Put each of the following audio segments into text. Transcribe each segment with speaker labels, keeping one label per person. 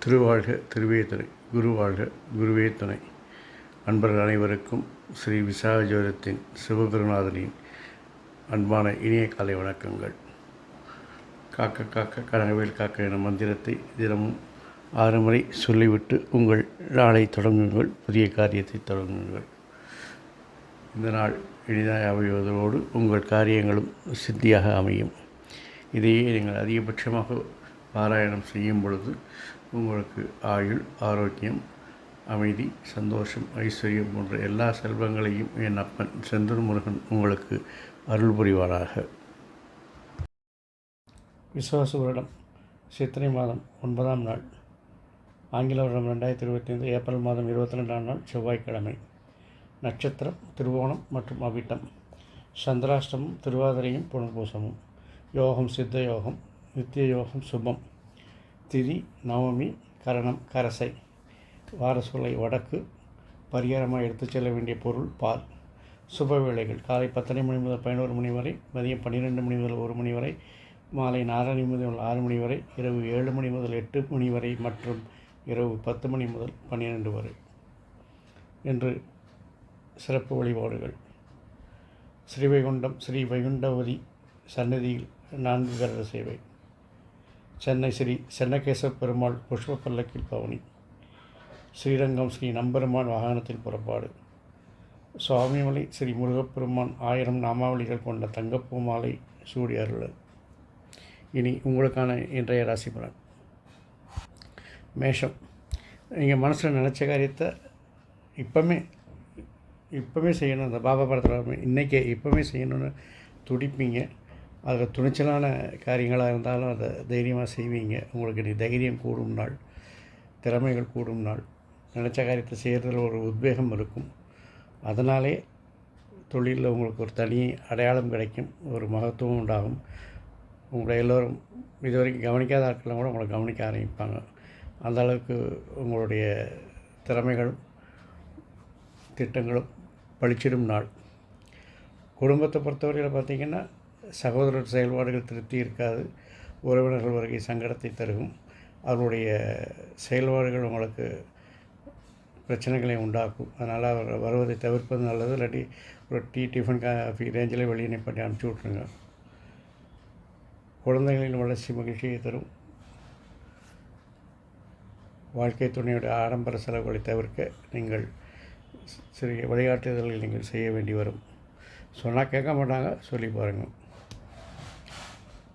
Speaker 1: திருவாழ்க திருவேதனை குருவாழ்க குருவேத்தனை அன்பர்கள் அனைவருக்கும் ஸ்ரீ விசாகஜோதத்தின் சிவகுருநாதனின் அன்பான இனிய காலை வணக்கங்கள். காக்க காக்க கனகவேல் காக்க என மந்திரத்தை தினமும் ஆறு முறை சொல்லிவிட்டு உங்கள் நாளை தொடங்குங்கள் புதிய காரியத்தை தொடங்குங்கள். இந்த நாள் இனிதாக அமைவதோடு உங்கள் காரியங்களும் சித்தியாக அமையும். இதையே நீங்கள் அதிகபட்சமாக பாராயணம் செய்யும் பொழுது உங்களுக்கு ஆயுள் ஆரோக்கியம் அமைதி சந்தோஷம் ஐஸ்வர்யம் போன்ற எல்லா செல்வங்களையும் என் அப்பன் செந்தூர் முருகன் உங்களுக்கு அருள் புரிவாராக விசுவாச வருடம் சித்திரை மாதம் ஒன்பதாம் நாள். ஆங்கில வருடம் ரெண்டாயிரத்தி இருபத்தி ஐந்து ஏப்ரல் மாதம் இருபத்தி ரெண்டாம் நாள் செவ்வாய்க்கிழமை. நட்சத்திரம் திருவோணம் மற்றும் அவிட்டம். சந்திராஷ்டமம் திருவாதிரையும் புனர்பூசமும். யோகம் சித்த யோகம் நித்திய யோகம் சுபம். திதி நவமி கரணம் கரசை. வாரசூலை வடக்கு. பரிகாரமாக எடுத்துச் செல்ல வேண்டிய பொருள் பால். சுப வேளைகள். காலை பத்தரை மணி முதல் பதினோரு மணி வரை மதியம் பன்னிரெண்டு மணி முதல் ஒரு மணி வரை மாலை நாலரை முதல் ஆறு மணி வரை இரவு ஏழு மணி முதல் எட்டு மணி வரை மற்றும் இரவு பத்து மணி முதல் பன்னிரெண்டு வரை என்று சிறப்பு வழிபாடுகள். ஸ்ரீவைகுண்டம் ஸ்ரீ வைகுண்டவதி சன்னதியில் நான்கு கரட சேவை. சென்னை ஸ்ரீ சென்னகேசவ பெருமாள் புஷ்ப பல்லக்கில் பவனி. ஸ்ரீரங்கம் ஸ்ரீ நம்பெருமான் வாகனத்தில் புறப்பாடு. சுவாமிமலை ஸ்ரீ முருகப்பெருமான் ஆயிரம் நாமாவளிகள் கொண்ட தங்கப்பூ மாலை சூடி இனி உங்களுக்கான இன்றைய ராசி பலன். மேஷம். நீங்கள் மனசில் நினச்ச காரியத்தை இப்போமே இப்போவே செய்யணும். அந்த பாபா படத்தில் இன்றைக்கே இப்போவே செய்யணும்னு துடிப்பீங்க. அதில் துணிச்சலான காரியங்களாக இருந்தாலும் அதை தைரியமாக செய்வீங்க. உங்களுக்கு நீ தைரியம் கூடும் நாள் திறமைகள் கூடும் நாள். நினச்ச காரியத்தை செய்கிறதுல ஒரு உத்வேகம் இருக்கும். அதனாலே தொழிலில் உங்களுக்கு ஒரு தனி அடையாளம் கிடைக்கும் ஒரு மகத்துவம் உண்டாகும். உங்களை எல்லோரும் இது வரைக்கும் கவனிக்காத ஆட்கள்லாம் கூட உங்களை கவனிக்க ஆரம்பிப்பாங்க. அந்த அளவுக்கு உங்களுடைய திறமைகளும் திட்டங்களும் பளிச்சிடும் நாள். குடும்பத்தை பொறுத்தவரையில் பார்த்திங்கன்னா சகோதரர் செயல்பாடுகள் திருப்தி இருக்காது. உறவினர்கள் வருகை சங்கடத்தை தருகும். அவருடைய செயல்பாடுகள் உங்களுக்கு பிரச்சனைகளை உண்டாக்கும். அதனால் அவர் வருவதை தவிர்ப்பது நல்லது. இல்லாட்டி ஒரு டீ டிஃபன் காஃபி ரேஞ்சில் வெளியே பண்ணி அனுப்பிச்சி விட்ருங்க குழந்தைகளின் வளர்ச்சி மகிழ்ச்சியை தரும். வாழ்க்கை துணையோட ஆடம்பர செலவுகளை தவிர்க்க நீங்கள் சிறிய விளையாட்டுதல்களை நீங்கள் செய்ய வேண்டி வரும். சொன்னால் கேட்க மாட்டாங்க சொல்லி பாருங்கள்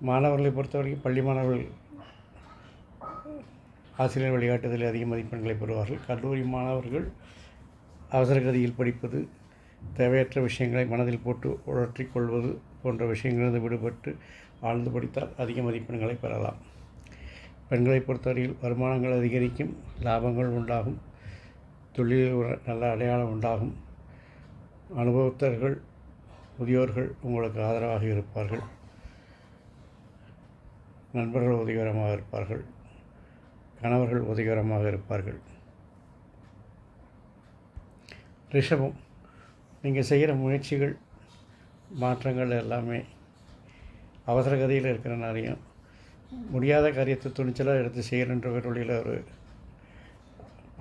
Speaker 1: மாணவர்களை பொறுத்த வரைக்கும் பள்ளி மாணவர்கள் ஆசிரியர் வழிகாட்டுதலில் அதிக மதிப்பெண்களை பெறுவார்கள். கல்லூரி மாணவர்கள் அவசரகதியில் படிப்பது தேவையற்ற விஷயங்களை மனதில் போட்டு உழற்றிக் கொள்வது போன்ற விஷயங்களிலிருந்து விடுபட்டு ஆழ்ந்து படித்தால் அதிக மதிப்பெண்களை பெறலாம். பெண்களை பொறுத்தவரையில் வருமானங்கள் அதிகரிக்கும் லாபங்கள் உண்டாகும் தொழிலில் ஒரு நல்ல அடையாளம் உண்டாகும். அனுபவத்தர்கள் முதியோர்கள் உங்களுக்கு ஆதரவாக இருப்பார்கள். நண்பர்கள் உதவிகரமாக இருப்பார்கள். கணவர்கள் உதவிகரமாக இருப்பார்கள். ரிஷபம் நீங்கள் செய்கிற முயற்சிகள் மாற்றங்கள் எல்லாமே அவசர கதையில் இருக்கிறனாலையும் முடியாத காரியத்தை துணிச்சலாக எடுத்து செய்கிறன்றவர்களுடைய ஒரு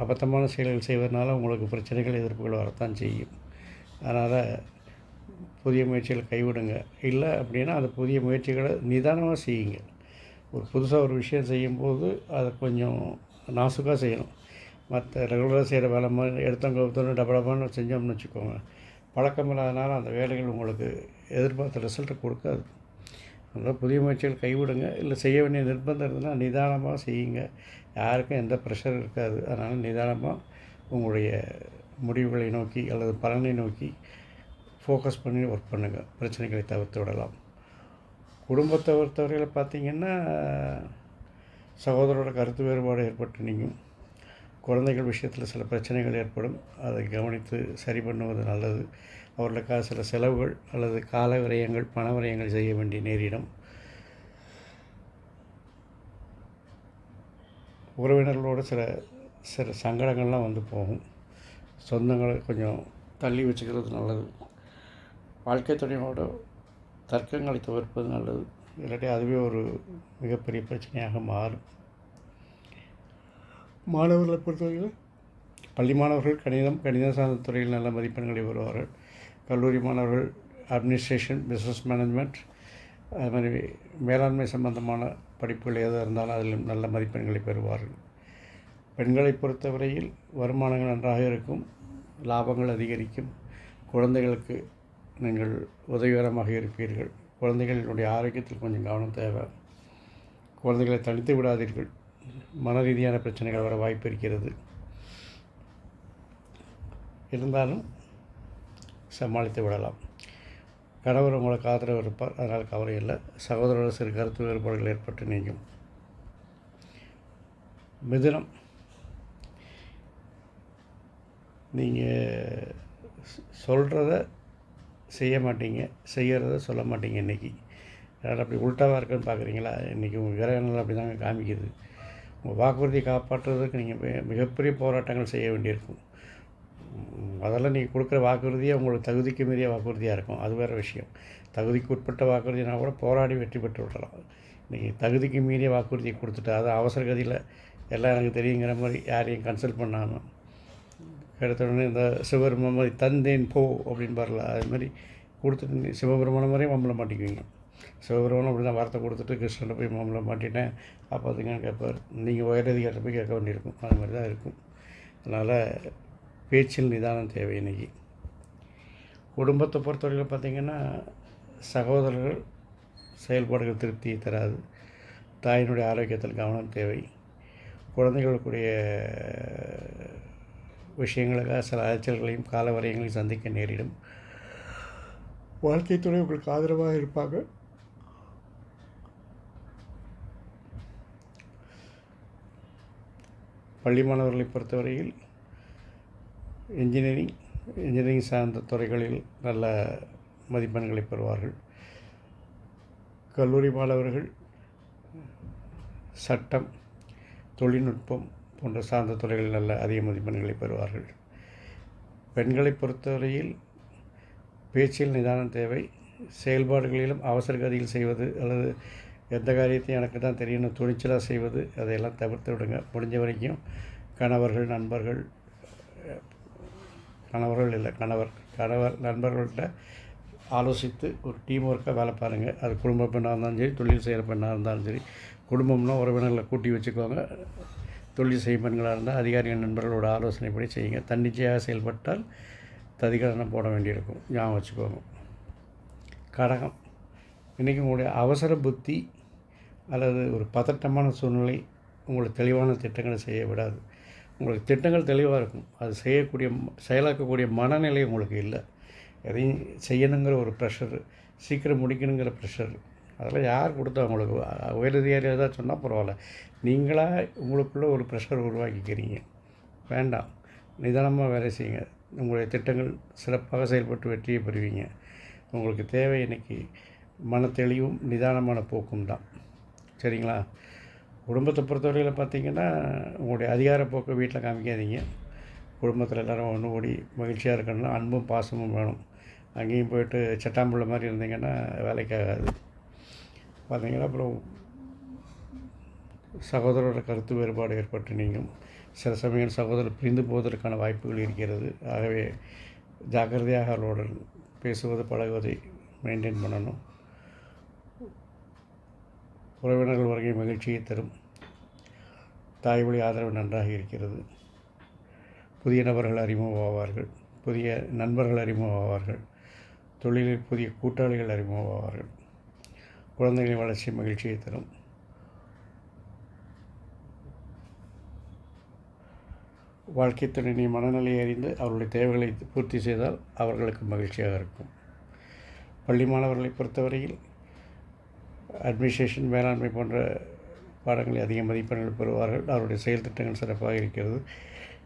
Speaker 1: அபத்தமான செயல்கள் செய்வதனால உங்களுக்கு பிரச்சனைகள் எதிர்ப்புகள் வரத்தான் செய்யும். அதனால் புதிய முயற்சிகளை கைவிடுங்க. இல்லை அப்படின்னா அந்த புதிய முயற்சிகளை நிதானமாக செய்யுங்க. ஒரு புதுசாக ஒரு விஷயம் செய்யும்போது அதை கொஞ்சம் நாசுக்காக செய்யணும். மற்ற ரெகுலராக செய்கிற வேலை மாதிரி எடுத்தவங்க ஒருத்தவங்க டபடபான்னு செஞ்சோம்னு வச்சுக்கோங்க. பழக்கம் இல்லாதனால அந்த வேலைகள் உங்களுக்கு எதிர்பார்த்த ரிசல்ட்டை கொடுக்காது. அதனால் புதிய முயற்சிகள் கைவிடுங்க. இல்லை செய்ய வேண்டிய நிர்பந்தம் இருந்ததுன்னா நிதானமாக செய்யுங்க. யாருக்கும் எந்த ப்ரெஷர் இருக்காது. அதனால் நிதானமாக உங்களுடைய முடிவுகளை நோக்கி அல்லது பலனை நோக்கி ஃபோக்கஸ் பண்ணி ஒர்க் பண்ணுங்கள் பிரச்சனைகளை தவிர்த்து விடலாம். குடும்பத்தை பொறுத்தவரையில் பார்த்திங்கன்னா சகோதரோட கருத்து வேறுபாடு ஏற்பட்டு நீங்கும் குழந்தைகள் விஷயத்தில் சில பிரச்சனைகள் ஏற்படும். அதை கவனித்து சரி பண்ணுவது நல்லது. அவர்களுக்காக சில செலவுகள் அல்லது கால விரயங்கள் பண விரயங்கள் செய்ய வேண்டிய நேரிடும். உறவினர்களோட சில சில சங்கடங்கள்லாம் வந்து போகும். சொந்தங்களை கொஞ்சம் தள்ளி வச்சுக்கிறது நல்லது. வாழ்க்கை துணையோட தர்க்கங்களை தவிர்ப்பது நல்லது. இல்லாட்டி அதுவே ஒரு மிகப்பெரிய பிரச்சனையாக மாறும். மாணவர்களை பொறுத்தவரையில் பள்ளி மாணவர்கள் கணிதம் கணிதம் சார்ந்த துறையில் நல்ல மதிப்பெண்களை பெறுவார்கள். கல்லூரி மாணவர்கள் அட்மினிஸ்ட்ரேஷன் பிஸ்னஸ் மேனேஜ்மெண்ட் அது மாதிரி மேலாண்மை சம்பந்தமான படிப்புகள் எதாக இருந்தாலும் அதில் நல்ல மதிப்பெண்களை பெறுவார்கள். பெண்களை பொறுத்தவரையில் வருமானங்கள் நன்றாக இருக்கும். லாபங்கள் அதிகரிக்கும். குழந்தைகளுக்கு நீங்கள் உதவிகரமாக இருப்பீர்கள். குழந்தைகளினுடைய ஆரோக்கியத்தில் கொஞ்சம் கவனம் தேவை. குழந்தைகளை தனித்து விடாதீர்கள். மன ரீதியான பிரச்சனைகள் வர வாய்ப்பு இருக்கிறது. இருந்தாலும் சமாளித்து விடலாம். கணவர் உங்களுக்கு ஆதரவு இருப்பார். அதனால் கவலை இல்லை. சகோதரோட சிறு கருத்து வேறுபாடுகள் ஏற்பட்டு நீங்கும். மிதுனம். நீங்கள் சொல்கிறத செய்ய மாட்டீங்க செய்கிறத சொல்ல மாட்டீங்க இன்றைக்கி அதனால் அப்படி உள்டாவாக இருக்குன்னு பார்க்குறீங்களா இன்றைக்கி உங்கள் கிரகங்கள் அப்படி தாங்க காமிக்குது. உங்கள் வாக்குறுதியை காப்பாற்றுறதுக்கு நீங்கள் மிகப்பெரிய போராட்டங்கள் செய்ய வேண்டியிருக்கும். அதெல்லாம் நீங்கள் கொடுக்குற வாக்குறுதியே உங்களுக்கு தகுதிக்கு மீறிய வாக்குறுதியாக இருக்கும். அது வேறு விஷயம். தகுதிக்கு உட்பட்ட வாக்குறுதினா கூட போராடி வெற்றி பெற்று விடலாம் இன்றைக்கி தகுதிக்கு மீறிய வாக்குறுதியை கொடுத்துட்டு அது அவசர கதியில் எல்லாம் எனக்கு தெரியுங்கிற மாதிரி யாரையும் கன்சல்ட் பண்ணாமல் எடுத்த உடனே இந்த சிவபெருமான் மாதிரி தந்தேன் போ அப்படின்னு பாரல அது மாதிரி கொடுத்துட்டு சிவபெருமான மாதிரியே மம்மளை மாட்டிக்குவீங்க. சிவபெருமானம் அப்படி தான் வார்த்தை கொடுத்துட்டு கிருஷ்ணனை போய் மம்மளை மாட்டினேன். அப்போ அதுங்கன்னு கேட்பார் நீங்கள் உயரதிகாரத்தை போய் கேட்க வேண்டியிருக்கும். அது மாதிரி தான் இருக்கும். அதனால் பேச்சில் நிதானம் தேவை இன்றைக்கி குடும்பத்தை பொறுத்தவரையில் பார்த்திங்கன்னா சகோதரர்கள் செயல்பாடுகள் திருப்தியை தராது. தாயினுடைய ஆரோக்கியத்தில் கவனம் தேவை. குழந்தைகளுக்குடைய விஷயங்களுக்காக சில அலைச்சல்களையும் காலவரையங்களையும் சந்திக்க நேரிடும். வாழ்க்கை துணை உங்களுக்கு ஆதரவாக இருப்பாங்க. பள்ளி மாணவர்களை பொறுத்தவரையில் இன்ஜினியரிங் இன்ஜினியரிங் சார்ந்த துறைகளில் நல்ல மதிப்பெண்களை பெறுவார்கள். கல்லூரி மாணவர்கள் சட்டம் தொழில்நுட்பம் போன்ற சார்ந்த துறைகளில் நல்ல அதிக மதிப்பெண்களை பெறுவார்கள். பெண்களை பொறுத்தவரையில் பேச்சில் நிதானம் தேவை. செயல்பாடுகளிலும் அவசர கதியில் செய்வது அல்லது எந்த காரியத்தையும் எனக்கு தான் தெரியணும் துணிச்சலாக செய்வது அதையெல்லாம் தவிர்த்து விடுங்க. முடிஞ்ச வரைக்கும் கணவர்கள் நண்பர்கள் கணவர்கள் இல்லை கணவர் கணவர் நண்பர்கள்ட்ட ஆலோசித்து ஒரு டீம் ஒர்க்காக வேலை பாருங்கள் அது குடும்ப பெண்ணாக இருந்தாலும் சரி தொழில் செய்கிற பெண்ணாக இருந்தாலும் சரி குடும்பம்னா உறவினர்களை கூட்டி வச்சுக்கோங்க. தொழில் செய்யும் பெண்களாக இருந்தால் அதிகாரிகள் நண்பர்களோட ஆலோசனைப்படி செய்யுங்க. தன்னிச்சையாக செயல்பட்டால் ததிகரணம் போட வேண்டியிருக்கும். ஞாபகம் வச்சுக்கோங்க. கடகம். இன்றைக்கி உங்களுடைய அவசர புத்தி அல்லது ஒரு பதட்டமான சூழ்நிலை உங்களுக்கு தெளிவான திட்டங்களை செய்ய விடாது. உங்களுக்கு திட்டங்கள் தெளிவாக இருக்கும். அது செய்யக்கூடிய செயலாக்கக்கூடிய மனநிலை உங்களுக்கு இல்லை. எதையும் செய்யணுங்கிற ஒரு ப்ரெஷரு சீக்கிரம் முடிக்கணுங்கிற ப்ரெஷர் அதெல்லாம் யார் கொடுத்தா உங்களுக்கு? உயரதிகாரி ஏதாவது சொன்னால் பரவாயில்ல. நீங்களாக உங்களுக்குள்ளே ஒரு ப்ரெஷர் உருவாக்கிக்கிறீங்க. வேண்டாம். நிதானமாக வேலை செய்யுங்க. உங்களுடைய திட்டங்கள் சிறப்பாக செயல்பட்டு வெற்றியை பெறுவீங்க. உங்களுக்கு தேவை இன்றைக்கி மனத்தெளிவும் நிதானமான போக்கும் தான். சரிங்களா? குடும்பத்தை பொறுத்தவரையில் பார்த்தீங்கன்னா உங்களுடைய அதிகார போக்கை வீட்டில் காமிக்காதீங்க. குடும்பத்தில் எல்லோரும் ஒன்று ஓடி மகிழ்ச்சியாக இருக்கணும்னா அன்பும் பாசமும் வேணும். அங்கேயும் போயிட்டு சட்டாம்புள்ள மாதிரி இருந்தீங்கன்னா வேலைக்காகாது பார்த்தீங்கன்னா அப்புறம் சகோதரோட கருத்து வேறுபாடு ஏற்பட்டு நீங்கும். சில சமயம் சகோதரர் பிரிந்து போவதற்கான வாய்ப்புகள் இருக்கிறது. ஆகவே ஜாக்கிரதையாக அவர்களுடன் பேசுவது பழகுவதை மெயின்டைன் பண்ணணும். உறவினர்கள் வருகை மகிழ்ச்சியை தரும். தாய் வழி ஆதரவு நன்றாக இருக்கிறது. புதிய நபர்கள் அறிமுகமாவார்கள். புதிய நண்பர்கள் அறிமுகமாவார்கள். தொழிலில் புதிய கூட்டாளிகள் அறிமுகமாவார்கள். குழந்தைகளின் வளர்ச்சி மகிழ்ச்சியை தரும். வாழ்க்கை துணையை மனநிலையை அறிந்து அவர்களுடைய தேவைகளை பூர்த்தி செய்தால் அவர்களுக்கு மகிழ்ச்சியாக இருக்கும். பள்ளி மாணவர்களை பொறுத்தவரையில் அட்மினிஸ்ட்ரேஷன் மேலாண்மை போன்ற பாடங்களை அதிக மதிப்பெண்கள் பெறுவார்கள். அவருடைய செயல் திட்டங்கள் சிறப்பாக இருக்கிறது.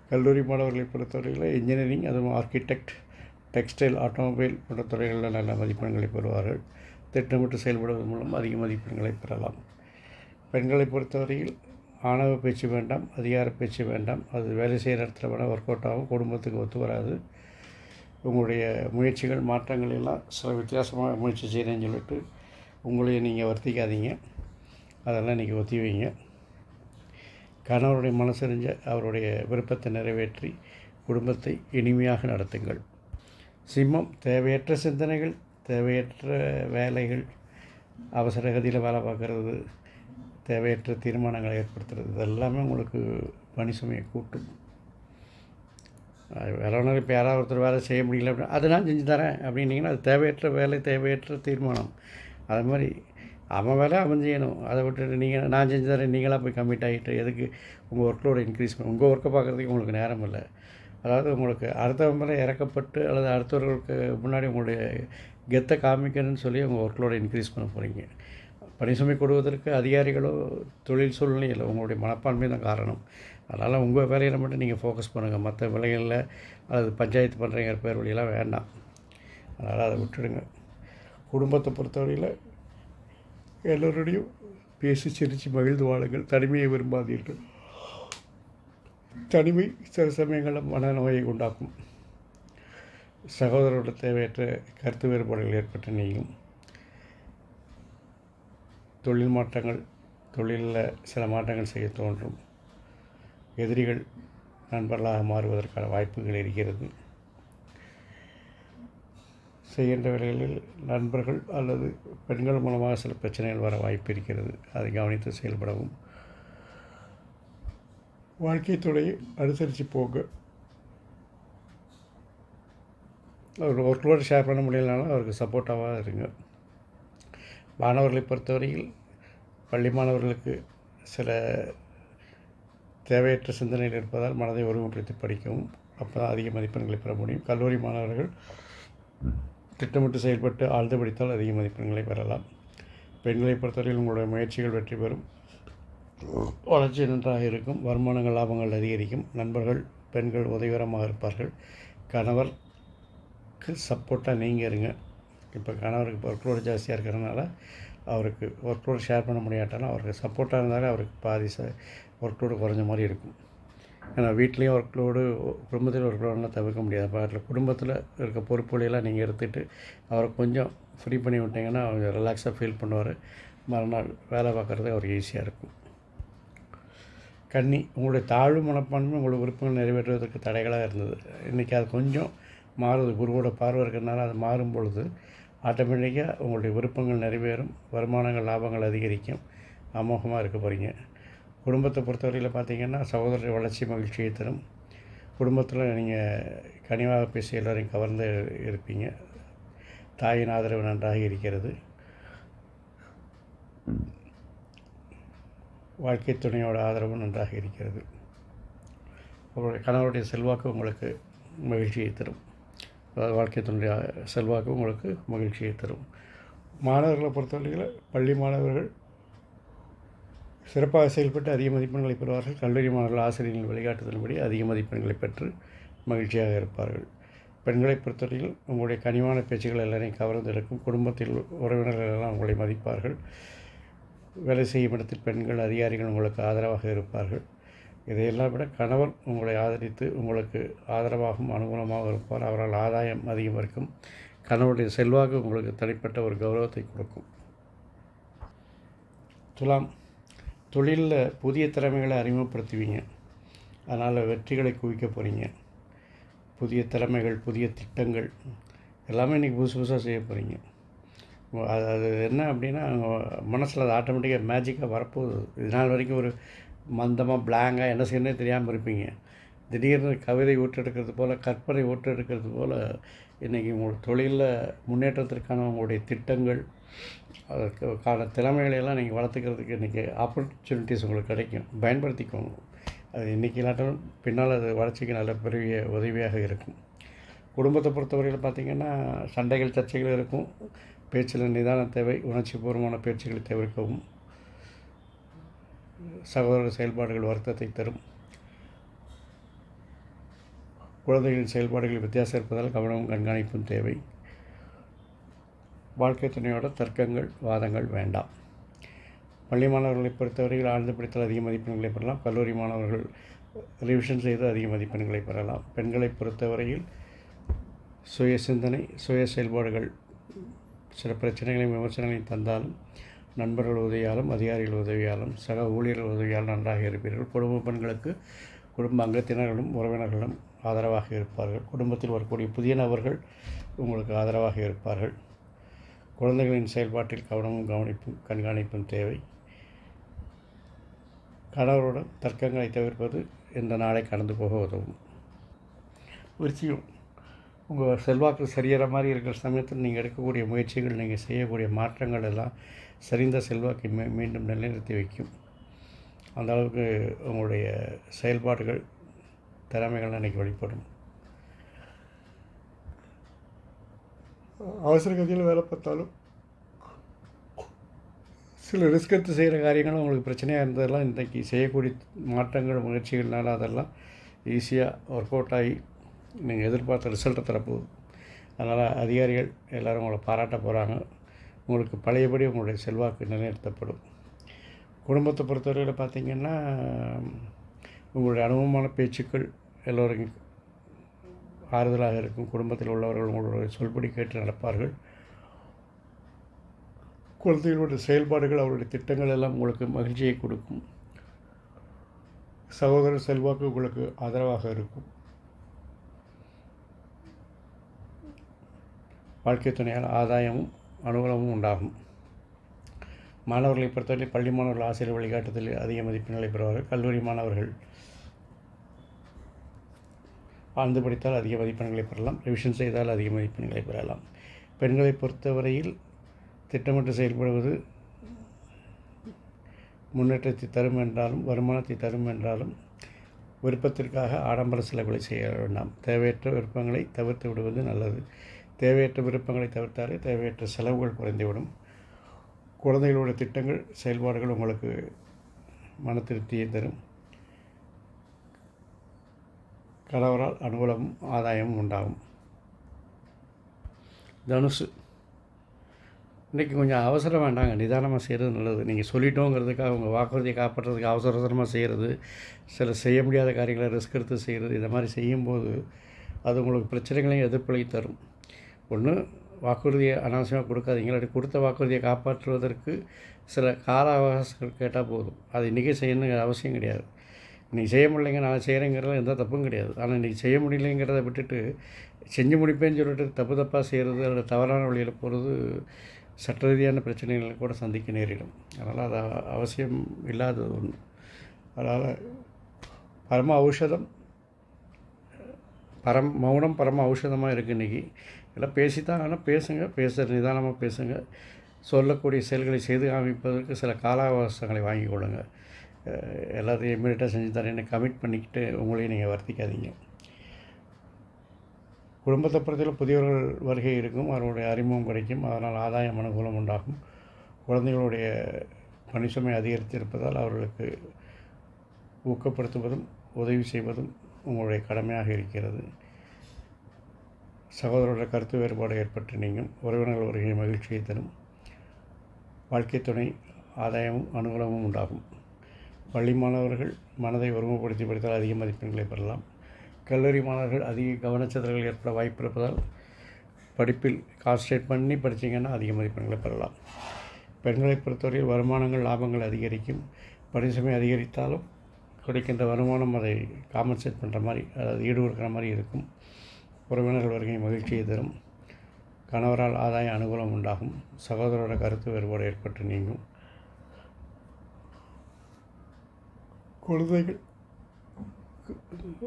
Speaker 1: கல்லூரி மாணவர்களை பொறுத்தவரையில் இன்ஜினியரிங் அதுவும் ஆர்கிடெக்ட் டெக்ஸ்டைல் ஆட்டோமொபைல் போன்ற துறைகளில் நல்ல மதிப்பெண்களை பெறுவார்கள். திட்டமிட்டு செயல்படுவதன் மூலம் அதிக மதிப்பெண்களை பெறலாம். பெண்களை பொறுத்தவரையில் ஆணவ பேச்சு வேண்டாம் அதிகார பேச்சு வேண்டாம். அது வேலை செய்கிற இடத்துல வேணால் ஒர்க் அவுட் ஆகும் குடும்பத்துக்கு ஒத்து வராது. உங்களுடைய முயற்சிகள் மாற்றங்கள் எல்லாம் சில வித்தியாசமாக முயற்சி செய்கிறேன்னு சொல்லிட்டு உங்களையும் நீங்கள் வருத்திக்காதீங்க. அதெல்லாம் இன்றைக்கி ஒத்தி வைங்க. கணவருடைய மனசறிஞ்ச அவருடைய விருப்பத்தை நிறைவேற்றி குடும்பத்தை இனிமையாக நடத்துங்கள். சிம்மம் தேவையற்ற சிந்தனைகள் தேவையற்ற வேலைகள் அவசர கதியில் வேலை பார்க்குறது தேவையற்ற தீர்மானங்களை ஏற்படுத்துறது இதெல்லாமே உங்களுக்கு பணி சுமையை கூட்டும். வேலை இப்போ யாராவது ஒருத்தர் வேலை செய்ய முடியல அப்படின்னா அது நான் செஞ்சு தரேன் அப்படின்னீங்கன்னா அது தேவையற்ற வேலை தேவையற்ற தீர்மானம். அது மாதிரி அவன் வேலை அவன் செய்யணும். அதை விட்டுட்டு நீங்கள் நான் செஞ்சு தரேன் நீங்களாக போய் கம்மிட் ஆகிட்டு எதுக்கு உங்கள் ஒர்க்லோடு இன்க்ரீஸ் பண்ண உங்கள் ஒர்க்கை பார்க்குறதுக்கு உங்களுக்கு நேரம் இல்லை. அதாவது உங்களுக்கு அடுத்தவங்க மேலே இறக்கப்பட்டு அல்லது அடுத்தவர்களுக்கு முன்னாடி உங்களுடைய கெத்தை காமிக்கணும்னு சொல்லி உங்கள் ஒர்க்லோட இன்க்ரீஸ் பண்ண போகிறீங்க பணிசுமை கொடுவதற்கு அதிகாரிகளோ தொழில் சூழ்நிலையில் உங்களுடைய மனப்பான்மை தான் காரணம். அதனால் உங்கள் வேலையில் மட்டும் நீங்கள் ஃபோக்கஸ் பண்ணுங்கள் மற்ற வேலைகளில் அது பஞ்சாயத்து பண்ணுறீங்க பேர் வழியெல்லாம் வேண்டாம். அதனால் அதை விட்டுடுங்க. குடும்பத்தை பொறுத்தவரையில் எல்லோருடையும் பேசி சிரித்து மகிழ்ந்து வாழுங்கள். தனிமையை விரும்பாதீர்கள். தனிமை சில சமயங்களில் மனநோயை உண்டாக்கும். சகோதரோட தேவையற்ற கருத்து வேறுபாடுகள் ஏற்பட்ட நீங்கும். தொழில் மாற்றங்கள் தொழிலில் சில மாற்றங்கள் செய்ய தோன்றும். எதிரிகள் நண்பர்களாக மாறுவதற்கான வாய்ப்புகள் இருக்கிறது. செய்கின்ற வேலைகளில் நண்பர்கள் அல்லது பெண்கள் மூலமாக சில பிரச்சனைகள் வர வாய்ப்பு இருக்கிறது. அதை கவனித்து செயல்படவும். வாழ்க்கை துறையை அனுசரித்து ஒரு அவர் ஒர்க்லோடு ஷேர் பண்ண முடியலனாலும் அவருக்கு சப்போர்ட்டாக இருங்க. மாணவர்களை பொறுத்தவரையில் பள்ளி மாணவர்களுக்கு சில தேவையற்ற சிந்தனைகள் இருப்பதால் மனதை ஒருமைப்படுத்தி படிக்கவும் அப்போ தான் அதிக மதிப்பெண்களை பெற முடியும். கல்லூரி மாணவர்கள் திட்டமிட்டு செயல்பட்டு ஆழ்ந்து படித்தால் அதிக மதிப்பெண்களை பெறலாம். பெண்களை பொறுத்தவரையில் உங்களுடைய முயற்சிகள் வெற்றி பெறும். வளர்ச்சி நன்றாக இருக்கும். வருமானங்கள் லாபங்கள் அதிகரிக்கும். நண்பர்கள் பெண்கள் உதவிகரமாக இருப்பார்கள். கணவர் கணவருக்கு சப்போர்ட்டாக நீங்கள் இருங்க. இப்போ கணவருக்கு ஒர்க் லோடு ஜாஸ்தியாக இருக்கிறதுனால அவருக்கு ஒர்க் லோடு ஷேர் பண்ண முடியாட்டாலும் அவருக்கு சப்போர்ட்டாக இருந்தாலே அவருக்கு பாதி ச ஒர்க் லோடு குறைஞ்ச மாதிரி இருக்கும். ஏன்னா வீட்லேயும் ஒர்க்லோடு குடும்பத்தில் ஒர்க்லோடெலாம் தவிர்க்க முடியாது. பாட்டில் குடும்பத்தில் இருக்க பொறுப்புகளையெல்லாம் நீங்கள் எடுத்துகிட்டு அவரை கொஞ்சம் ஃப்ரீ பண்ணி விட்டிங்கன்னா அவங்க ரிலாக்ஸாக ஃபீல் பண்ணுவார். மறுநாள் வேலை பார்க்குறது அவருக்கு ஈஸியாக இருக்கும். கன்னி உங்களுடைய தாழ்வு மனப்பான்மை உங்களுடைய விருப்பங்கள் நிறைவேற்றுவதற்கு தடைகளாக இருந்தது. இன்றைக்கி அது கொஞ்சம் மாறுது குருவோட பார்வை இருக்கிறதுனால அது மாறும் பொழுது ஆட்டோமேட்டிக்காக உங்களுடைய விருப்பங்கள் நிறைவேறும் வருமானங்கள் லாபங்கள் அதிகரிக்கும் அமோகமாக இருக்க போகிறீங்க குடும்பத்தை பொறுத்தவரையில் பார்த்தீங்கன்னா சகோதர வளர்ச்சி மகிழ்ச்சியை தரும். குடும்பத்தில் நீங்கள் கனிவாக பேசி எல்லோரையும் கவர்ந்து இருப்பீங்க. தாயின் ஆதரவு நன்றாக இருக்கிறது. வாழ்க்கை துணையோட ஆதரவும் நன்றாக இருக்கிறது. உங்களுடைய கணவருடைய செல்வாக்கு உங்களுக்கு மகிழ்ச்சியை தரும். வாழ்க்கை துணைய செல்வாக்கு உங்களுக்கு மகிழ்ச்சியை தரும். மாணவர்களை பொறுத்தவரையில் பள்ளி மாணவர்கள் சிறப்பாக செயல்பட்டு அதிக மதிப்பெண்களை பெறுவார்கள். கல்லூரி மாணவர்கள் ஆசிரியர்கள் வழிகாட்டுதலின்படி அதிக மதிப்பெண்களை பெற்று மகிழ்ச்சியாக இருப்பார்கள். பெண்களை பொறுத்தவரையில் உங்களுடைய கனிவான பேச்சுகள் எல்லாரையும் கவர்ந்து இருக்கும். குடும்பத்தில் உறவினர்கள் எல்லாம் உங்களை மதிப்பார்கள். வேலை செய்யும் இடத்தில் பெண்கள் அதிகாரிகள் உங்களுக்கு ஆதரவாக இருப்பார்கள். இதையெல்லாம் விட கணவர் உங்களை ஆதரித்து உங்களுக்கு ஆதரவாகவும் அனுகூலமாக இருப்பார். அவரால் ஆதாயம் அதிகம் இருக்கும் கணவருடைய செல்வாக்கு உங்களுக்கு தனிப்பட்ட ஒரு கௌரவத்தை கொடுக்கும். துலாம் தொழிலில் புதிய திறமைகளை அறிமுகப்படுத்துவீங்க. அதனால் வெற்றிகளை குவிக்க போகிறீங்க புதிய திறமைகள் புதிய திட்டங்கள் எல்லாமே இன்றைக்கி புதுசு புதுசாக செய்ய போகிறீங்க அது அது என்ன அப்படின்னா மனசில் அது ஆட்டோமேட்டிக்காக மேஜிக்காக வரப்போகுது. இது நாள் வரைக்கும் ஒரு மந்தமாக பிளாங்காக என்ன செய்யணுன்னே தெரியாமல் இருப்பீங்க. திடீர்னு கவிதை ஊற்றெடுக்கிறது போல் கற்பனை ஊற்றெடுக்கிறது போல் இன்றைக்கி உங்கள் தொழிலில் முன்னேற்றத்திற்கான உங்களுடைய திட்டங்கள் அதற்கான திறமைகளையெல்லாம் நீங்கள் வளர்த்துக்கிறதுக்கு இன்றைக்கி ஆப்பர்ச்சுனிட்டிஸ் உங்களுக்கு கிடைக்கும். பயன்படுத்திக்கோங்க. அது இன்றைக்கி இல்லாட்டாலும் பின்னால் அது வளர்ச்சிக்கு நல்ல பெரிய உதவியாக இருக்கும். குடும்பத்தை பொறுத்தவரையில் பார்த்திங்கன்னா சண்டைகள் சர்ச்சைகள் இருக்கும். பேச்சில் நிதான தேவை உணர்ச்சிபூர்வமான பேச்சுகளை தவிர்க்கவும் சகோதர செயல்பாடுகள் வருத்தத்தை தரும். குழந்தைகளின் செயல்பாடுகளில் வித்தியாசம் இருப்பதால் கவனமும் கண்காணிப்பும் தேவை. வாழ்க்கை துணையோட தர்க்கங்கள் வாதங்கள் வேண்டாம். பள்ளி மாணவர்களை பொறுத்தவரையில் ஆழ்ந்து படித்தல் அதிக மதிப்பெண்களை பெறலாம். கல்லூரி மாணவர்கள் ரிவிஷன் செய்து அதிக மதிப்பெண்களை பெறலாம். பெண்களை பொறுத்தவரையில் சுய சிந்தனை சுய செயல்பாடுகள் சில பிரச்சனைகளையும் விமர்சனங்களையும் தந்தாலும் நண்பர்கள் உதவியாலும் அதிகாரிகள் உதவியாலும் சக ஊழியர்கள் உதவியாலும் நன்றாக இருப்பீர்கள். குடும்ப பெண்களுக்கு குடும்ப அங்கத்தினர்களும் உறவினர்களும் ஆதரவாக இருப்பார்கள். குடும்பத்தில் வரக்கூடிய புதிய நபர்கள் உங்களுக்கு ஆதரவாக இருப்பார்கள். குழந்தைகளின் செயல்பாட்டில் கவனமும் கவனிப்பும் கண்காணிப்பும் தேவை. கணவருடன் தர்க்கங்களை தவிர்ப்பது இந்த நாளை கடந்து போக உதவும். விருச்சியும் உங்கள் செல்வாக்கு சரியற மாதிரி இருக்கிற சமயத்தில் நீங்கள் எடுக்கக்கூடிய முயற்சிகள் நீங்கள் செய்யக்கூடிய மாற்றங்கள் எல்லாம் சரிந்த செல்வாக்கை மீ மீண்டும் நிலைநிறுத்தி வைக்கும். அந்த அளவுக்கு உங்களுடைய செயல்பாடுகள் திறமைகள் அன்றைக்கி வெளிப்படும். அவசர கதியில் வேலை பார்த்தாலும் சில ரிஸ்க் எடுத்து செய்கிற காரியங்களும் உங்களுக்கு பிரச்சனையாக இருந்ததெல்லாம் இன்றைக்கி செய்யக்கூடிய மாற்றங்கள் முயற்சிகள்னால அதெல்லாம் ஈஸியாக ஒர்க் அவுட் ஆகி நீங்கள் எதிர்பார்த்த ரிசல்ட்டை தரப்போகுது. அதனால் அதிகாரிகள் எல்லோரும் உங்களை பாராட்ட போகிறாங்க உங்களுக்கு பழையபடி உங்களுடைய செல்வாக்கு நிலைநிறுத்தப்படும். குடும்பத்தை பொறுத்தவரையில் பார்த்திங்கன்னா உங்களுடைய அனுபவமான பேச்சுக்கள் எல்லோருக்கும் ஆறுதலாக இருக்கும். குடும்பத்தில் உள்ளவர்கள் உங்களுடைய சொல்படி கேட்டு நடப்பார்கள். குழந்தைகளுடைய செயல்பாடுகள் அவருடைய திட்டங்கள் எல்லாம் உங்களுக்கு மகிழ்ச்சியை கொடுக்கும். சகோதர செல்வாக்கு உங்களுக்கு ஆதரவாக இருக்கும். வாழ்க்கை துணையால் ஆதாயமும் அனுகூலமும் உண்டாகும். மாணவர்களை பொறுத்தவரை பள்ளி மாணவர்கள் ஆசிரியர் வழிகாட்டுதல் அதிக மதிப்பெண்களை பெறுவார்கள். கல்லூரி மாணவர்கள் ஆழ்ந்து படித்தால் அதிக மதிப்பெண்களை பெறலாம். ரிவிஷன் செய்தால் அதிக மதிப்பெண்களை பெறலாம். பெண்களை பொறுத்தவரையில் திட்டமிட்டு செயல்படுவது முன்னேற்றத்தை தரும் என்றாலும் வருமானத்தை தரும் என்றாலும் விருப்பத்திற்காக ஆடம்பர செலவுகளை செய்ய வேண்டாம். தேவையற்ற விருப்பங்களை தவிர்த்து விடுவது நல்லது. தேவையற்ற விருப்பங்களை தவிர்த்தாலே தேவையற்ற செலவுகள் குறைந்துவிடும். குழந்தைகளோட திட்டங்கள் செயல்பாடுகள் உங்களுக்கு மன திருப்தியை தரும். கணவரால் அனுகூலமும் ஆதாயமும் உண்டாகும். தனுசு. இன்றைக்கி கொஞ்சம் அவசரம் வேண்டாங்க. நிதானமாக செய்கிறது நல்லது. நீங்கள் சொல்லிட்டோங்கிறதுக்காக உங்கள் வாக்குறுதியை காப்பாற்றுறதுக்கு அவசர அவசரமாக செய்கிறது சில செய்ய முடியாத காரியங்களை ரிஸ்க் எடுத்து செய்கிறது இந்த மாதிரி செய்யும்போது அது உங்களுக்கு பிரச்சனைகளையும் எதிர்ப்பளி தரும். ஒன்று வாக்குறுதியை அனாவசியமாக கொடுக்காதீங்க. இல்லாட்டி கொடுத்த வாக்குறுதியை காப்பாற்றுவதற்கு சில கால அவகாசங்கள் கேட்டால் போதும். அது இன்றைக்கி செய்யணுங்கிற அவசியம் கிடையாது. இன்றைக்கி செய்ய முடியலைங்க நான் செய்கிறேங்கிறதுல எந்த தப்பும் கிடையாது. ஆனால் இன்றைக்கி செய்ய முடியலைங்கிறத விட்டுட்டு செஞ்சு முடிப்பேன்னு சொல்லிட்டு தப்பு தப்பாக செய்கிறது அல்லது தவறான வழியில் போகிறது சட்ட ரீதியான பிரச்சனைகளை கூட சந்திக்க நேரிடும். அதனால் அது அவசியம் இல்லாதது ஒன்று. அதனால் பரம ஔஷதம் பரம் மௌனம் பரம ஔஷதமாக இருக்குது இன்றைக்கி எல்லாம் பேசித்தான் ஆனால் பேசுங்க பேச நிதானமாக பேசுங்க. சொல்லக்கூடிய செயல்களை செய்து காமிப்பதற்கு சில கால அவகாசங்களை வாங்கி கொள்ளுங்க எல்லாத்தையும் இமீடியட்டாக செஞ்சு தரேன்னு கமிட் பண்ணிக்கிட்டு உங்களையும் நீங்கள் வர்த்திக்காதீங்க. குடும்பத்தை பொறுத்தவரை புதியவர்கள் வருகை இருக்கும். அவர்களுடைய அறிமுகம் கிடைக்கும். அதனால் ஆதாயம் அனுகூலம் உண்டாகும். குழந்தைகளுடைய பணிசுமை அதிகரித்திருப்பதால் அவர்களுக்கு ஊக்கப்படுத்துவதும் உதவி செய்வதும் உங்களுடைய கடமையாக இருக்கிறது. சகோதரோட கருத்து வேறுபாடு ஏற்பட்டு நீங்கள் உறவினர்கள் வருகை மகிழ்ச்சியை தரும். வாழ்க்கை துணை ஆதாயமும் அனுகூலமும் உண்டாகும். பள்ளி மாணவர்கள் மனதை ஒருமுகப்படுத்தி படித்தால் அதிக மதிப்பெண்களை பெறலாம். கல்லூரி மாணவர்கள் அதிக கவனச்சிதறல்கள் ஏற்பட வாய்ப்பு இருப்பதால் படிப்பில் கான்சன்ட்ரேட் பண்ணி படித்தீங்கன்னா அதிக மதிப்பெண்களை பெறலாம். பெண்களை பொறுத்தவரையில் வருமானங்கள் லாபங்கள் அதிகரிக்கும். பரிசுமை அதிகரித்தாலும் கிடைக்கின்ற வருமானம் அதை காம்பன்சேட் பண்ணுற மாதிரி அதாவது ஈடு மாதிரி இருக்கும். உறவினர்கள் வருகை மகிழ்ச்சியை தரும். கணவரால் ஆதாய அனுகூலம் உண்டாகும். சகோதரோட கருத்து வேறுபாடு ஏற்பட்டு நீங்கும். குழந்தைகள்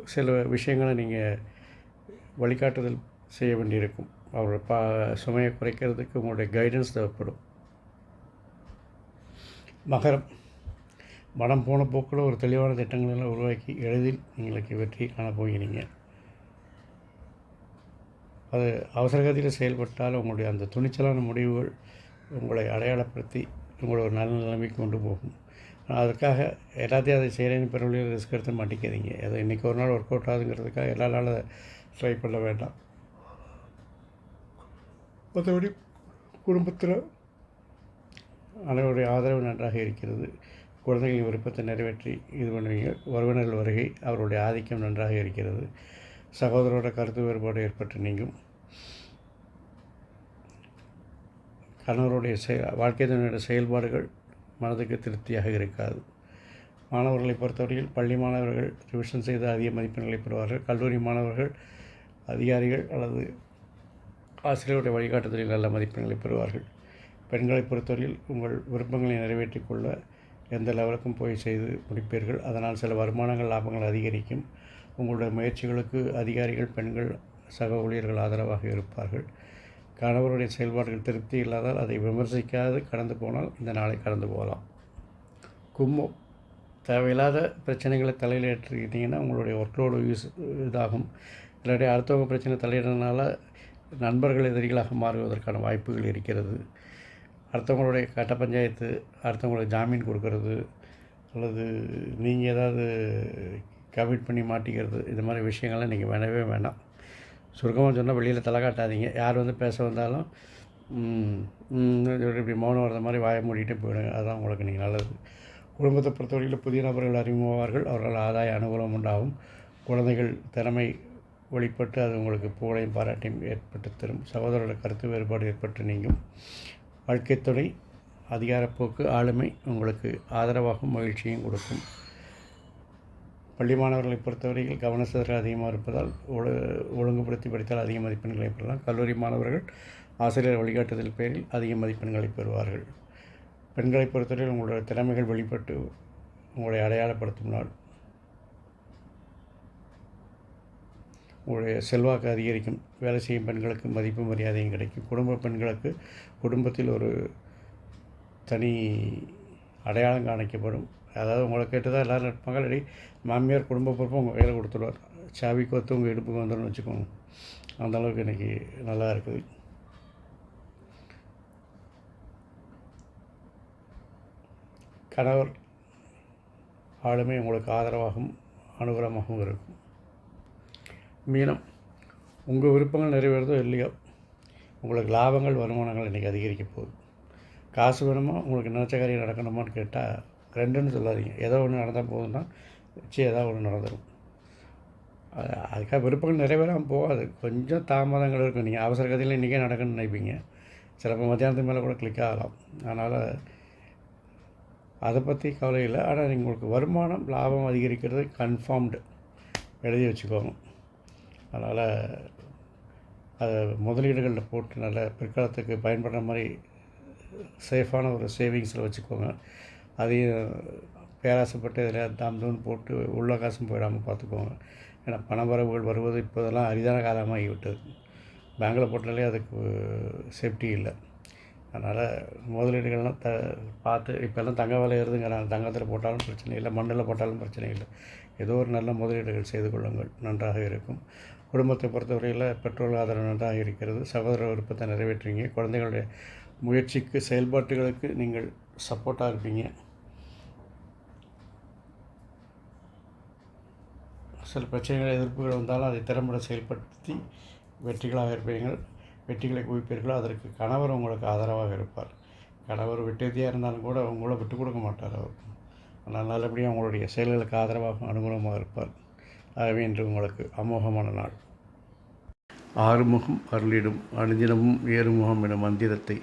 Speaker 1: சில விஷயங்களை நீங்கள் வழிகாட்டுதல் செய்ய வேண்டியிருக்கும். அவரோட பா சுமையை குறைக்கிறதுக்கு உங்களுடைய கைடன்ஸ் தேவைப்படும். மகரம். மனம் போன போக்கில் ஒரு தெளிவான திட்டங்களெல்லாம் உருவாக்கி எளிதில் எங்களுக்கு வெற்றி காணப்போகிறீங்க. அது அவசரகதியில் செயல்பட்டால் உங்களுடைய அந்த துணிச்சலான முடிவுகள் உங்களை அடையாளப்படுத்தி உங்களை ஒரு நல்ல நிலைமைக்கு கொண்டு போகும். அதுக்காக எல்லாத்தையும் அதை செய்கிறேன்னு பெருவழியில் ரிஸ்க் எடுத்து மாட்டிக்காதீங்க. அதை இன்றைக்கி ஒரு நாள் ஒர்க் அவுட் ஆகுதுங்கிறதுக்காக எல்லா நாளும் ட்ரை பண்ண வேண்டாம். மற்றபடி குடும்பத்தில் அனைவருடைய ஆதரவு நன்றாக இருக்கிறது. குழந்தைகளின் விருப்பத்தை நிறைவேற்றி இது பண்ணுவீங்க. உறவினர்கள் வருகை அவருடைய ஆதிக்கம் நன்றாக இருக்கிறது. சகோதரோட கருத்து வேறுபாடு ஏற்பட்டு நீங்கும். கணவருடைய செய வாழ்க்கை துணையுடைய செயல்பாடுகள் மனதுக்கு திருப்தியாக இருக்காது. மாணவர்களை பொறுத்தவரையில் பள்ளி மாணவர்கள் ரிவிஷன் செய்து அதிக மதிப்பெண்களை பெறுவார்கள். கல்லூரி மாணவர்கள் அதிகாரிகள் அல்லது ஆசிரியருடைய வழிகாட்டுதலில் நல்ல மதிப்பெண்களை பெறுவார்கள். பெண்களை பொறுத்தவரையில் உங்கள் விருப்பங்களை நிறைவேற்றிக்கொள்ள எந்த லெவலுக்கும் போய் செய்து முடிப்பீர்கள். அதனால் சில வருமானங்கள் லாபங்கள் அதிகரிக்கும். உங்களுடைய முயற்சிகளுக்கு அதிகாரிகள் பெண்கள் சக ஊழியர்கள் ஆதரவாக இருப்பார்கள். கணவருடைய செயல்பாடுகள் திருப்தி இல்லாதால் அதை விமர்சிக்காது. கடந்து போனால் இந்த நாளை கடந்து போகலாம். கும்பம் தேவையில்லாத பிரச்சனைகளை தலையில் ஏற்றிக்கிட்டிங்கன்னா உங்களுடைய ஒர்க்லோடு யூஸ் இதாகும். இல்லாட்டி அடுத்தவங்க பிரச்சனை தலையிடுறதுனால நண்பர்கள் எதிரிகளாக மாறுவதற்கான வாய்ப்புகள் இருக்கிறது. அடுத்தவங்களுடைய கட்ட பஞ்சாயத்து அடுத்தவங்களுக்கு ஜாமீன் கொடுக்கறது அல்லது நீங்கள் ஏதாவது கமிட் பண்ணி மாட்டிக்கிறது இது மாதிரி விஷயங்கள்லாம் நீங்கள் வேணவே வேணாம். சுருக்கமாக சொன்னால் வெளியில் தலை காட்டாதீங்க. யார் வந்து பேச வந்தாலும் இப்படி மௌனம் வர்ற மாதிரி வாயை மூடிட்டு போயிடுங்க. அதுதான் உங்களுக்கு நீங்கள் நல்லது. குடும்பத்தை பொறுத்தவரையில் புதிய நபர்கள் அறிமுகமாவார்கள். அவர்கள் ஆதாய அனுகூலம் உண்டாகும். குழந்தைகள் திறமை வெளிப்பட்டு அது உங்களுக்கு புகழையும் பாராட்டையும் ஏற்பட்டு தரும். சகோதரோட கருத்து வேறுபாடு ஏற்பட்டு நீங்கும். வாழ்க்கைத் துணை அதிகாரப்போக்கு ஆளுமை உங்களுக்கு ஆதரவாகவும் மகிழ்ச்சியும் கொடுக்கும். பள்ளி மாணவர்களை பொறுத்தவரையில் கவனச்சிதறல் அதிகமாக இருப்பதால் ஒழு ஒழுங்குபடுத்தி படித்தால் அதிக மதிப்பெண்களை பெறலாம். கல்லூரி மாணவர்கள் ஆசிரியர் வழிகாட்டுதல் பேரில் அதிக மதிப்பெண்களை பெறுவார்கள். பெண்களை பொறுத்தவரையில் உங்களுடைய திறமைகள் வெளிப்பட்டு உங்களை அடையாளப்படுத்தும் நாள். உங்களுடைய செல்வாக்கு அதிகரிக்கும். வேலை செய்யும் பெண்களுக்கு மதிப்பு மரியாதையும் கிடைக்கும். குடும்ப பெண்களுக்கு குடும்பத்தில் ஒரு தனி அடையாளம் காணிக்கப்படும். அதாவது உங்களை கேட்டு தான் எல்லோரும் இருப்பாங்க. இல்லாட்டி மாமியார் குடும்ப பொறுப்பு உங்கள் கையில் கொடுத்துருவார். சாவி கொத்து உங்கள் இடுப்புக்கு வந்துடும் வச்சுக்கோங்க. அந்த அளவுக்கு இன்றைக்கி நல்லா இருக்குது. கணவர் ஆளுமே உங்களுக்கு ஆதரவாகவும் அனுகூலமாகவும் இருக்கும். மீனம் உங்கள் விருப்பங்கள் நிறைவேறதோ இல்லையோ உங்களுக்கு லாபங்கள் வருமானங்கள் இன்றைக்கி அதிகரிக்க போகுது. காசு வேணுமா? உங்களுக்கு நினச்ச காரியம் நடக்கணுமான்னு கேட்டால் ரெண்டுன்னு சொல்லாதீங்க. ஏதோ ஒன்று நடந்தால் போதும்னா வச்சு ஏதோ ஒன்று நடந்துடும் அது- அதுக்காக விருப்பங்கள் நிறைவேறாமல் போகாது. கொஞ்சம் தாமதங்கள் இருக்கும். நீங்கள் அவசர கதையில் இன்றைக்கே நடக்கணும்னு நினைப்பீங்க. சிலப்போ மத்தியானத்துக்கு மேலே கூட கிளிக் ஆகலாம். அதனால் அதை பற்றி கவலை இல்லை. ஆனால் உங்களுக்கு வருமானம் லாபம் அதிகரிக்கிறது கன்ஃபார்ம்டு எழுதி வச்சுக்கோங்க. அதனால் அதை முதலீடுகளில் போட்டு நல்ல பிற்காலத்துக்கு பயன்படுற மாதிரி சேஃபான ஒரு சேவிங்ஸில் வச்சுக்கோங்க. அதையும் பேராசைப்பட்டு இதில் தாம் தூன்னு போட்டு உள்ள காசும் போயிடாமல் பார்த்துக்கோங்க. ஏன்னா பணவரவுகள் வருவது இப்போதெல்லாம் அரிதான காலமாகிவிட்டது. பேங்கில் போட்டாலே அதுக்கு சேஃப்டி இல்லை. அதனால் முதலீடுகள்லாம் த பார்த்து இப்போல்லாம் தங்க விலை ஏறுதுங்கிறாங்க. தங்கத்தில் போட்டாலும் பிரச்சனை இல்லை மண்ணில் போட்டாலும் பிரச்சனை இல்லை. ஏதோ ஒரு நல்ல முதலீடுகள் செய்து கொள்ளுங்கள். நன்றாக இருக்கும். குடும்பத்தை பொறுத்தவரையில் பெட்ரோல் ஆதரவு நன்றாக இருக்கிறது. சகோதர விருப்பத்தை நிறைவேற்றுவீங்க குழந்தைகளுடைய முயற்சிக்கு செயல்பாட்டுகளுக்கு நீங்கள் சப்போர்ட்டாக இருப்பீங்க. சில பிரச்சனைகள் எதிர்ப்புகள் வந்தாலும் அதை திறம்பட செயல்படுத்தி வெற்றிகளாக இருப்பீர்கள். வெற்றிகளை குவிப்பீர்களோ. அதற்கு கணவர் உங்களுக்கு ஆதரவாக இருப்பார். கணவர் விட்டதியாக இருந்தாலும் கூட உங்களை விட்டு கொடுக்க மாட்டார் அவர். ஆனால் நல்லபடியாக உங்களுடைய செயல்களுக்கு ஆதரவாக அனுகூலமாக இருப்பார். ஆகவே இன்று உங்களுக்கு அமோகமான நாள். ஆறுமுகம் அருளிடும் அனுதினமும் ஏறுமுகம் எனும் மந்திரத்தை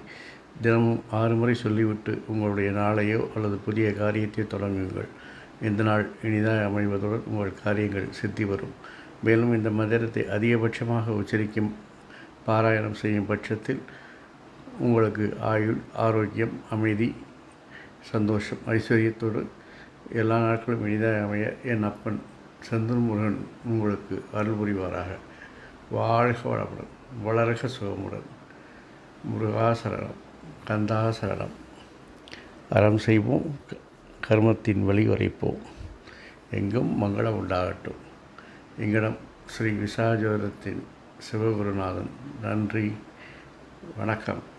Speaker 1: தினமும் ஆறு முறை சொல்லிவிட்டு உங்களுடைய நாளையோ அல்லது புதிய காரியத்தையோ தொடங்குங்கள். இந்த நாள் இனிதாக அமைவதுடன் உங்கள் காரியங்கள் சித்தி வரும். மேலும் இந்த மந்திரத்தை அதிகபட்சமாக உச்சரிக்கும் பாராயணம் செய்யும் பட்சத்தில் உங்களுக்கு ஆயுள் ஆரோக்கியம் அமைதி சந்தோஷம் ஐஸ்வர்யத்தோடு எல்லா நாட்களும் இனிதாக அமைய என் அப்பன் செந்தூர் முருகன் உங்களுக்கு அருள் புரிவாராக. வாழ்க வளமுடன் வளர்க சுகமுடன். முருகாசரணம் கந்தாசரணம். அறம் செய்வோம். கர்மத்தின் வழிவரைப்போம் எங்கும் மங்களம் உண்டாகட்டும். எங்களிடம் ஸ்ரீ விசாஜோதத்தின் சிவகுருநாதன். நன்றி. வணக்கம்.